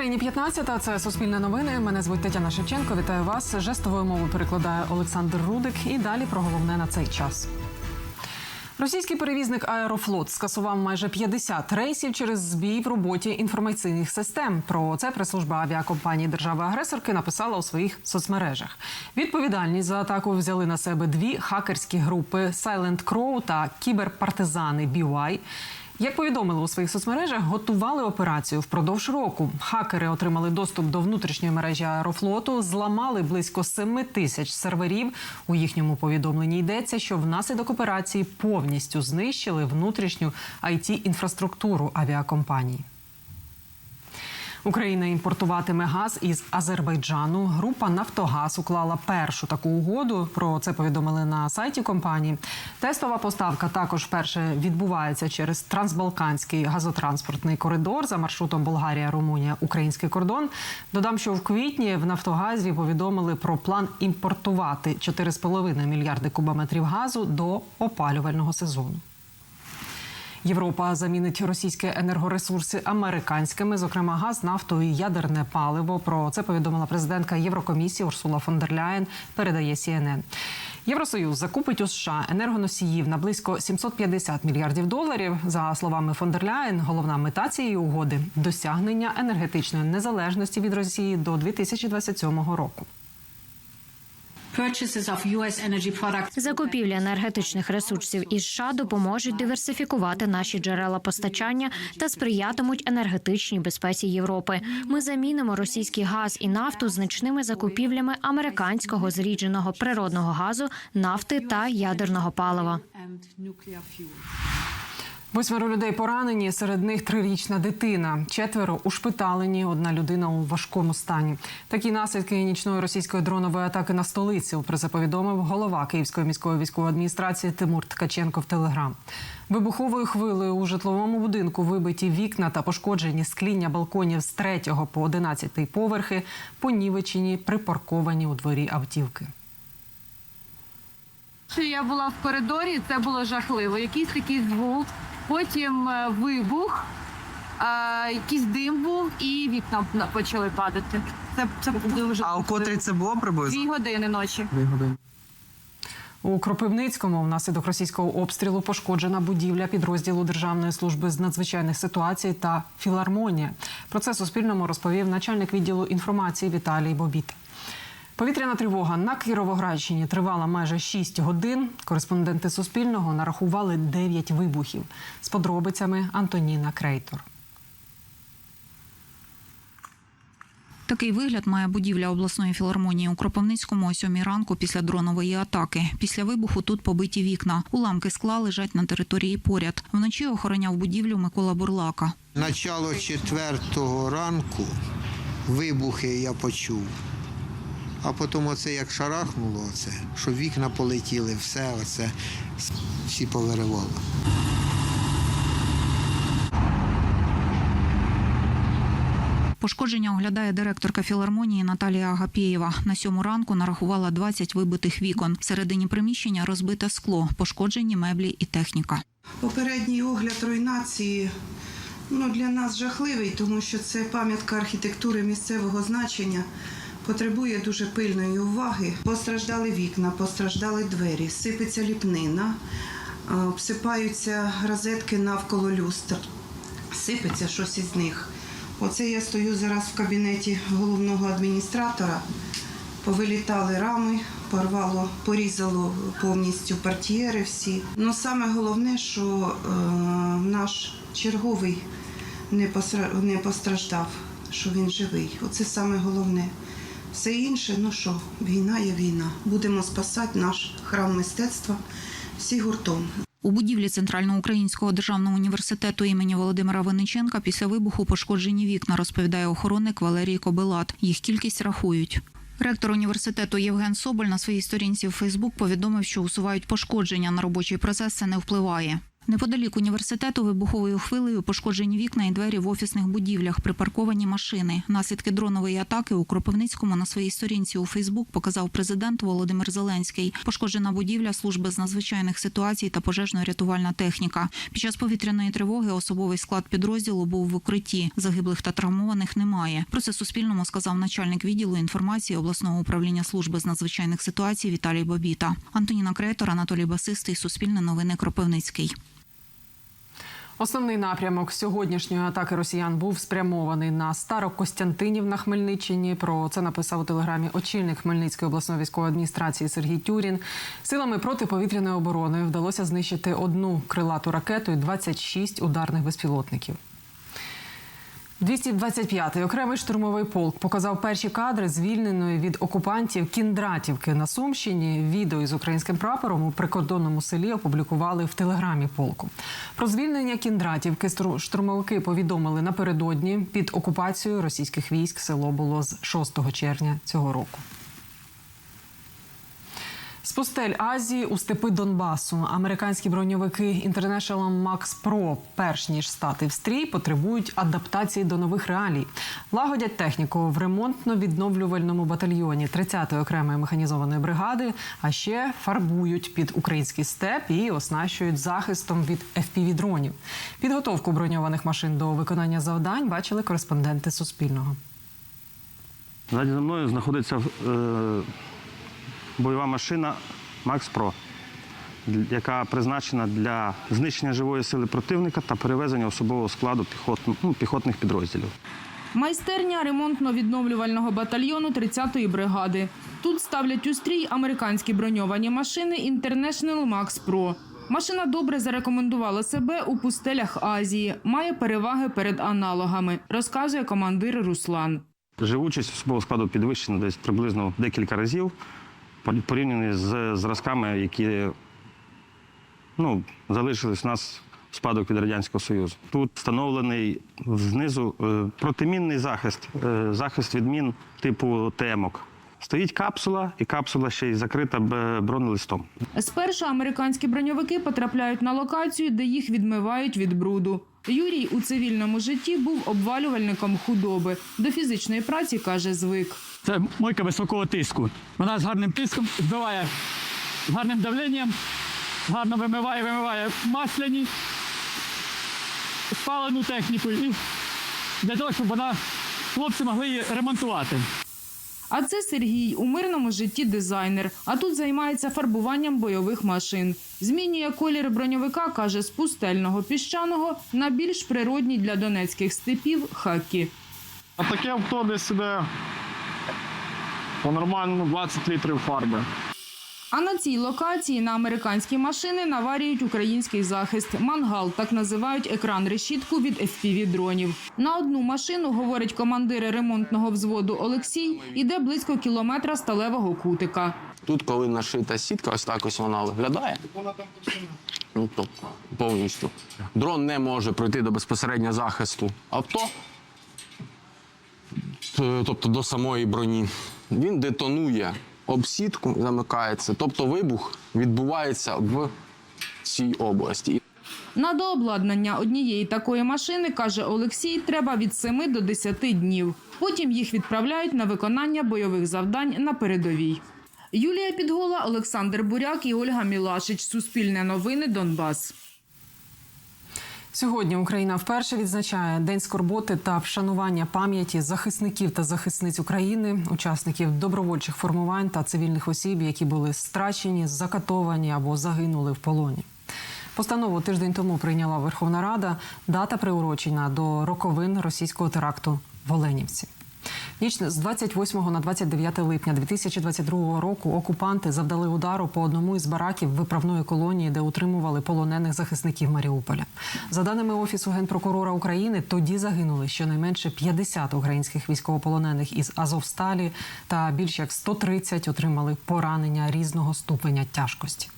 Україні 15, Це Суспільне новини. Мене звуть Тетяна Шевченко. Вітаю вас. Жестовою мовою перекладає Олександр Рудик. І далі про головне на цей час. Російський перевізник Аерофлот скасував майже 50 рейсів через збій в роботі інформаційних систем. Про це прес-служба авіакомпанії держави-агресорки написала у своїх соцмережах. Відповідальність за атаку взяли на себе дві хакерські групи Silent Crow та кіберпартизани BY. Як повідомили у своїх соцмережах, готували операцію впродовж року. Хакери отримали доступ до внутрішньої мережі аерофлоту, зламали близько 7 тисяч серверів. У їхньому повідомленні йдеться, що внаслідок операції повністю знищили внутрішню it інфраструктуру авіакомпанії. Україна імпортуватиме газ із Азербайджану. Група Нафтогаз уклала першу таку угоду. Про це повідомили на сайті компанії. Тестова поставка також вперше відбувається через трансбалканський газотранспортний коридор за маршрутом Болгарія, Румунія, Український кордон. Додам, що в квітні в Нафтогазі повідомили про план імпортувати 4,5 мільярди кубометрів газу до опалювального сезону. Європа замінить російські енергоресурси американськими, зокрема газ, нафту і ядерне паливо. Про це повідомила президентка Єврокомісії Урсула фон дер Ляєн. Передає CNN. Євросоюз закупить у США енергоносіїв на близько 750 мільярдів доларів. За словами фон дер Ляєн, головна мета цієї угоди досягнення енергетичної незалежності від Росії до 2027 року. Закупівля енергетичних ресурсів із США допоможуть диверсифікувати наші джерела постачання та сприятимуть енергетичній безпеці Європи. Ми замінимо російський газ і нафту значними закупівлями американського зрідженого природного газу, нафти та ядерного палива. Восьмеро людей поранені, серед них трирічна дитина. Четверо ушпиталені, одна людина у важкому стані. Такі наслідки нічної російської дронової атаки на столицю. Про це повідомив голова Київської міської військової адміністрації Тимур Ткаченко в Телеграм. Вибуховою хвилею у житловому будинку вибиті вікна та пошкоджені скління балконів з 3 по 11 поверхи, понівечені, припарковані у дворі автівки. Я була в коридорі, це було жахливо. Якийсь такий звук, потім е, вибух, е, якийсь дим був і вікна почали падати. Це, це дуже А у котрій це було приблизно? дві години ночі. Дві години. У Кропивницькому внаслідок російського обстрілу пошкоджена будівля підрозділу Державної служби з надзвичайних ситуацій та філармонія. Про це Суспільному розповів начальник відділу інформації Віталій Бобіт. Повітряна тривога на Кіровоградщині тривала майже 6 годин. Кореспонденти Суспільного нарахували 9 вибухів. З подробицями Антоніна Крейтор. Такий вигляд має будівля обласної філармонії у Кропивницькому о сьомій ранку після дронової атаки. Після вибуху тут побиті вікна. Уламки скла лежать на території поряд. Вночі охороняв будівлю Микола Бурлака. Начало четвертого ранку вибухи я почув. А потім оце як шарахнуло, оце, що вікна полетіли, все оце всі повиривало. Пошкодження оглядає директорка філармонії Наталія Агапєєва. На сьому ранку нарахувала 20 вибитих вікон. Всередині приміщення розбите скло, пошкоджені меблі і техніка. Попередній огляд руйнації ну, для нас жахливий, тому що це пам'ятка архітектури місцевого значення. Потребує дуже пильної уваги. Постраждали вікна, постраждали двері, сипеться ліпнина, е, обсипаються розетки навколо люстр, сипеться щось із них. Оце я стою зараз в кабінеті головного адміністратора. Повилітали рами, порвало, порізало повністю портьєри всі. Ну саме головне, що е, наш черговий не постраждав, що він живий. Оце саме головне. Все інше, ну що, війна є війна. Будемо спасати наш храм мистецтва всі гуртом. У будівлі Центральноукраїнського державного університету імені Володимира Винниченка після вибуху пошкоджені вікна, розповідає охоронник Валерій Кобилат. Їх кількість рахують. Ректор університету Євген Соболь на своїй сторінці в Фейсбук повідомив, що усувають пошкодження на робочий процес. Це не впливає. Неподалік університету вибуховою хвилею пошкоджені вікна і двері в офісних будівлях, припарковані машини. Наслідки дронової атаки у Кропивницькому на своїй сторінці у Фейсбук показав президент Володимир Зеленський. Пошкоджена будівля служби з надзвичайних ситуацій та пожежно-рятувальна техніка. Під час повітряної тривоги особовий склад підрозділу був в укритті. Загиблих та травмованих немає. Про це Суспільному сказав начальник відділу інформації обласного управління служби з надзвичайних ситуацій Віталій Бобіта. Антоніна Крейтор, Анатолій Басистий, Суспільне новини Кропивницький. Основний напрямок сьогоднішньої атаки росіян був спрямований на Старокостянтинів на Хмельниччині. Про це написав у телеграмі очільник Хмельницької обласної військової адміністрації Сергій Тюрін. Силами протиповітряної оборони вдалося знищити одну крилату ракету і 26 ударних безпілотників. 225-й окремий штурмовий полк показав перші кадри звільненої від окупантів Кіндратівки на Сумщині. Відео із українським прапором у прикордонному селі опублікували в телеграмі полку. Про звільнення Кіндратівки штурмовики повідомили напередодні. Під окупацією російських військ село було з 6 червня цього року. З пустель Азії у степи Донбасу американські броньовики International Max Pro, перш ніж стати в стрій, потребують адаптації до нових реалій. Лагодять техніку в ремонтно-відновлювальному батальйоні 30-ї окремої механізованої бригади, а ще фарбують під український степ і оснащують захистом від fpv дронів. Підготовку броньованих машин до виконання завдань бачили кореспонденти Суспільного. Ззаді за мною знаходиться е, бойова машина Max Pro, яка призначена для знищення живої сили противника та перевезення особового складу ну, піхотних підрозділів. Майстерня ремонтно-відновлювального батальйону 30-ї бригади. Тут ставлять у стрій американські броньовані машини International Max Pro. Машина добре зарекомендувала себе у пустелях Азії, має переваги перед аналогами, розказує командир Руслан. Живучість особового складу підвищена десь приблизно декілька разів, порівняно з зразками, які ну, залишились у нас в спадок від Радянського Союзу. Тут встановлений знизу е, протимінний захист, е, захист від мін типу темок. Стоїть капсула, і капсула ще й закрита бронелистом. Спершу американські броньовики потрапляють на локацію, де їх відмивають від бруду. Юрій у цивільному житті був обвалювальником худоби. До фізичної праці каже звик. Це мойка високого тиску. Вона з гарним тиском збиває з гарним давленням, гарно вимиває, вимиває масляні, спалену техніку і для того, щоб вона хлопці могли її ремонтувати. А це Сергій у мирному житті дизайнер. А тут займається фарбуванням бойових машин. Змінює колір броньовика, каже, з пустельного піщаного на більш природній для донецьких степів хакі. А таке авто десь іде по нормальному 20 літрів фарби. А на цій локації на американські машини наварюють український захист. Мангал так називають екран решітку від fpv дронів. На одну машину, говорить командир ремонтного взводу Олексій, іде близько кілометра сталевого кутика. Тут, коли нашита сітка, ось так ось вона виглядає. Ну, то, повністю. Дрон не може пройти до безпосередньо захисту авто, тобто до самої броні. Він детонує об сітку, замикається. Тобто вибух відбувається в цій області. На дообладнання однієї такої машини, каже Олексій, треба від 7 до 10 днів. Потім їх відправляють на виконання бойових завдань на передовій. Юлія Підгола, Олександр Буряк і Ольга Мілашич. Суспільне новини Донбас. Сьогодні Україна вперше відзначає День скорботи та вшанування пам'яті захисників та захисниць України, учасників добровольчих формувань та цивільних осіб, які були страчені, закатовані або загинули в полоні. Постанову тиждень тому прийняла Верховна Рада. Дата приурочена до роковин російського теракту в Оленівці. Ніч з 28 на 29 липня 2022 року окупанти завдали удару по одному із бараків виправної колонії, де утримували полонених захисників Маріуполя. За даними офісу генпрокурора України, тоді загинули щонайменше 50 українських військовополонених із Азовсталі, та більш як 130 отримали поранення різного ступеня тяжкості.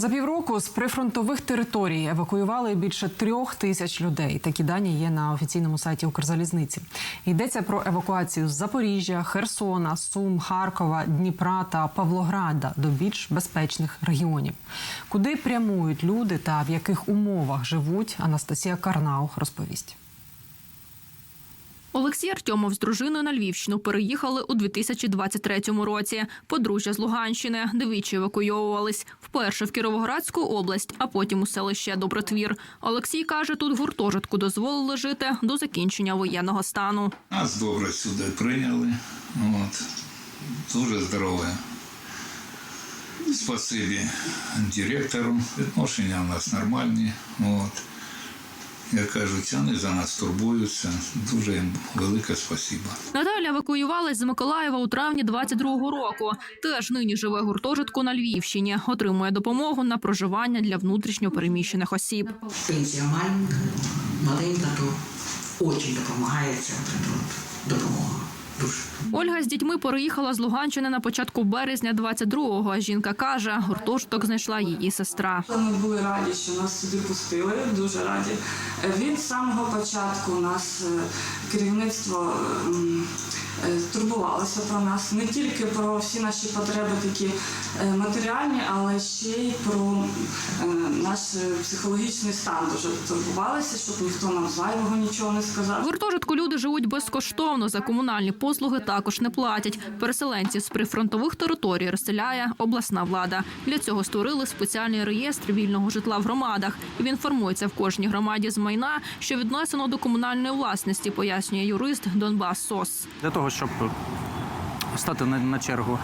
За півроку з прифронтових територій евакуювали більше трьох тисяч людей. Такі дані є на офіційному сайті Укрзалізниці. Йдеться про евакуацію з Запоріжжя, Херсона, Сум, Харкова, Дніпра та Павлограда до більш безпечних регіонів. Куди прямують люди та в яких умовах живуть, Анастасія Карнаух розповість. Олексій Артьомов з дружиною на Львівщину переїхали у 2023 році. Подружжя з Луганщини двічі евакуйовувались. Вперше в Кіровоградську область, а потім у селище Добротвір. Олексій каже, тут гуртожитку дозволили жити до закінчення воєнного стану. Нас добре сюди прийняли. От. Дуже здорове. Спасибі директору. Відношення у нас нормальні. От. Як кажуть, вони за нас турбуються. Дуже їм велике спасіба. Наталя евакуювалась з Миколаєва у травні 22-го року. Теж нині живе гуртожитку на Львівщині. Отримує допомогу на проживання для внутрішньо переміщених осіб. Пенсія маленька, маленька, то дуже допомагає ця допомога. Ольга з дітьми переїхала з Луганщини на початку березня 22-го. Жінка каже, гуртожиток знайшла її сестра. Ми були раді, що нас сюди пустили, дуже раді. Е, Від самого початку у нас е, керівництво е, про нас, не тільки про всі наші потреби такі е, матеріальні, але ще й про е, наш психологічний стан. Дуже турбувалися, щоб ніхто нам зайвого нічого не В сказав. гуртожитку люди живуть безкоштовно. За комунальні послуги також не платять. Переселенців з прифронтових територій розселяє обласна влада. Для цього створили спеціальний реєстр вільного житла в громадах. Він формується в кожній громаді з майна, що віднесено до комунальної власності, пояснює юрист Донбас СОС. Для того, щоб стати на чергу,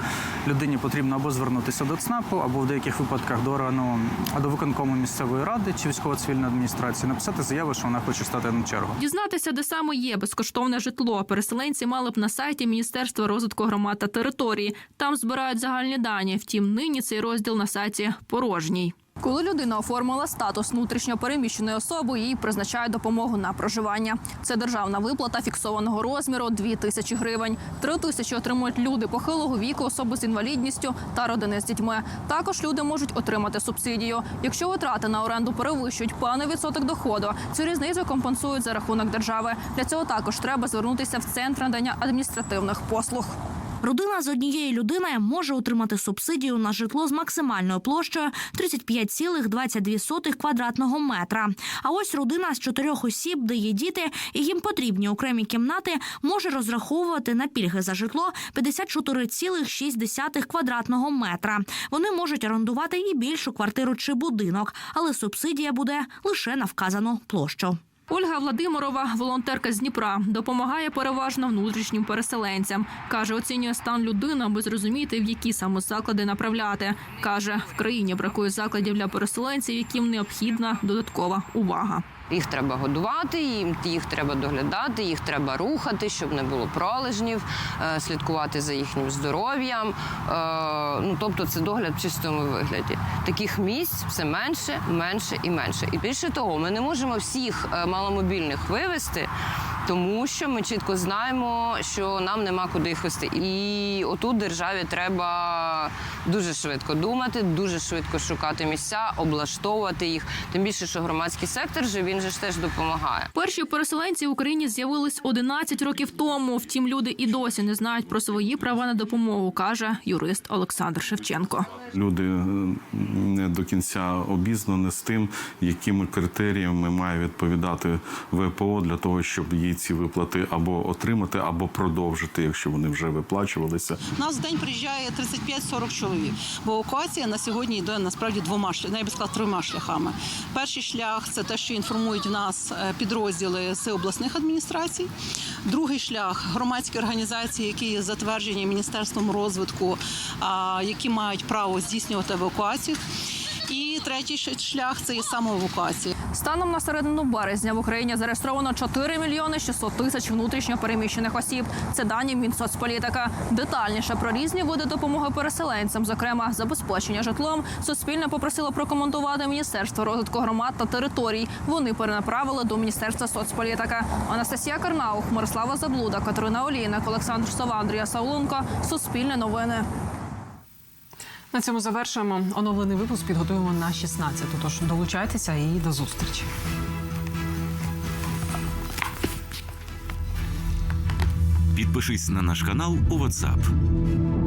людині потрібно або звернутися до ЦНАПу, або в деяких випадках до органу до виконкому місцевої ради чи військово-цивільної адміністрації, написати заяву, що вона хоче стати на чергу. Дізнатися, де саме є безкоштовне житло. Переселенці мали б на сайті Міністерства розвитку громад та території. Там збирають загальні дані. Втім, нині цей розділ на сайті порожній. Коли людина оформила статус внутрішньо переміщеної особи, їй призначають допомогу на проживання. Це державна виплата фіксованого розміру 2 тисячі гривень. 3 тисячі отримують люди похилого віку, особи з інвалідністю та родини з дітьми. Також люди можуть отримати субсидію. Якщо витрати на оренду перевищують певний відсоток доходу, цю різницю компенсують за рахунок держави. Для цього також треба звернутися в центр надання адміністративних послуг. Родина з однієї людини може отримати субсидію на житло з максимальною площею 35,22 квадратного метра. А ось родина з чотирьох осіб, де є діти, і їм потрібні окремі кімнати, може розраховувати на пільги за житло 54,6 квадратного метра. Вони можуть орендувати і більшу квартиру чи будинок, але субсидія буде лише на вказану площу. Ольга Владимирова, волонтерка з Дніпра, допомагає переважно внутрішнім переселенцям. Каже, оцінює стан людини, аби зрозуміти, в які саме заклади направляти. Каже, в країні бракує закладів для переселенців, яким необхідна додаткова увага. Їх треба годувати, їм їх треба доглядати, їх треба рухати, щоб не було пролежнів, е, слідкувати за їхнім здоров'ям. Е, Ну тобто, це догляд в чистому вигляді. Таких місць все менше, менше і менше. І більше того, ми не можемо всіх е, маломобільних вивезти. Тому що ми чітко знаємо, що нам нема куди їх. І отут державі треба дуже швидко думати, дуже швидко шукати місця, облаштовувати їх. Тим більше, що громадський сектор же він же ж теж допомагає. Перші переселенці в Україні з'явились 11 років тому. Втім, люди і досі не знають про свої права на допомогу, каже юрист Олександр Шевченко. Люди е, не до кінця обізнані з тим, якими критеріями має відповідати ВПО для того, щоб їй ці виплати або отримати, або продовжити, якщо вони вже виплачувалися. Нас в день приїжджає 35-40 чоловік, бо евакуація на сьогодні йде насправді двома шляхами, я би сказала, трьома шляхами. Перший шлях це те, що інформують в нас е, підрозділи з обласних адміністрацій. Другий шлях громадські організації, які затверджені міністерством розвитку, які мають право здійснювати евакуацію. І третій шлях це є самоевакуація. Станом на середину березня в Україні зареєстровано 4 мільйони 600 тисяч внутрішньо переміщених осіб. Це дані Мінсоцполітика. Детальніше про різні види допомоги переселенцям, зокрема забезпечення житлом, Суспільне попросило прокоментувати Міністерство розвитку громад та територій. Вони перенаправили до Міністерства соцполітика. Анастасія Карнаух, Мирослава Заблуда, Катерина Олійник, Олександр Сова, Андрія Саулунко. Суспільне новини. На цьому завершуємо. Оновлений випуск підготуємо на 16-ту. Тож долучайтеся і до зустрічі. Підпишись на наш канал у WhatsApp.